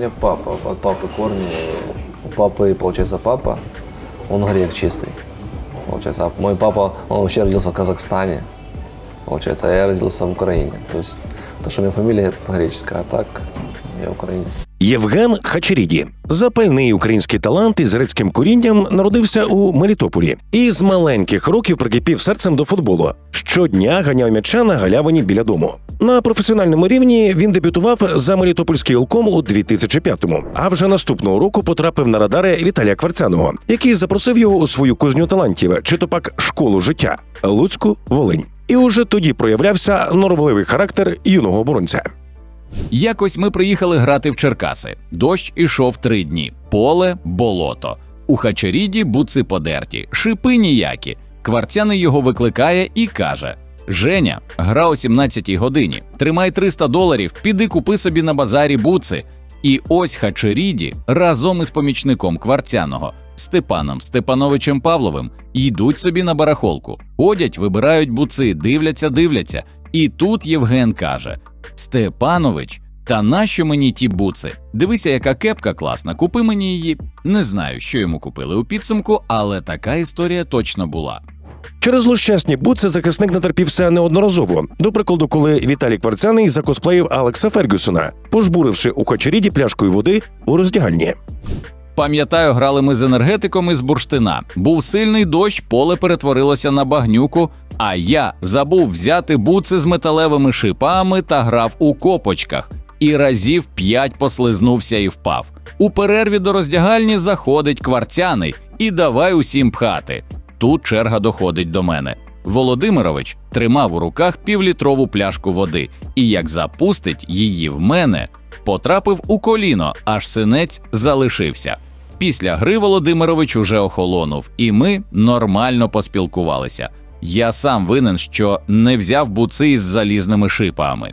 меня папа, от папы корни. У папы, получается, папа, он грек чистый. Получается, а мой папа, он вообще родился в Казахстане. Получается, а я родился в Украине. То есть, то, что у меня фамилия греческая, а так я украинец. Євген Хачеріді, запальний український талант із грецьким корінням, народився у Мелітополі і з маленьких років прикипів серцем до футболу. Щодня ганяв м'яча на галявині біля дому. На професіональному рівні він дебютував за Мелітопольський Олком у 2005-му, а вже наступного року потрапив на радари Віталія Кварцяного, який запросив його у свою кузню талантів, чи то пак школу життя Луцьку Волинь. І уже тоді проявлявся норовливий характер юного оборонця. Якось ми приїхали грати в Черкаси. Дощ ішов три дні. Поле, болото. У Хачеріді буци подерті, шипи ніякі. Кварцяний його викликає і каже: Женя, гра о 17-й годині. Тримай 300 доларів, піди купи собі на базарі буци. І ось Хачеріді разом із помічником Кварцяного Степаном Степановичем Павловим йдуть собі на барахолку. Ходять, вибирають буци, дивляться, дивляться. І тут Євген каже: Степанович, та нащо мені ті буци? Дивися, яка кепка класна, купи мені її. Не знаю, що йому купили у підсумку, але така історія точно була. Через злощасні буци захисник натерпівся неодноразово. До прикладу, коли Віталій Кварцяний закосплеїв Алекса Фергюсона, пожбуривши у Хачеріді пляшкою води у роздягальні. Пам'ятаю, грали ми з енергетиком із бурштина. Був сильний дощ, поле перетворилося на багнюку. А я забув взяти буци з металевими шипами та грав у копочках. І разів п'ять послизнувся і впав. У перерві до роздягальні заходить кварцяний і давай усім пхати. Тут черга доходить до мене. Володимирович тримав у руках півлітрову пляшку води, і як запустить її в мене, потрапив у коліно, аж синець залишився. Після гри Володимирович уже охолонув, і ми нормально поспілкувалися. Я сам винен, що не взяв буци із залізними шипами.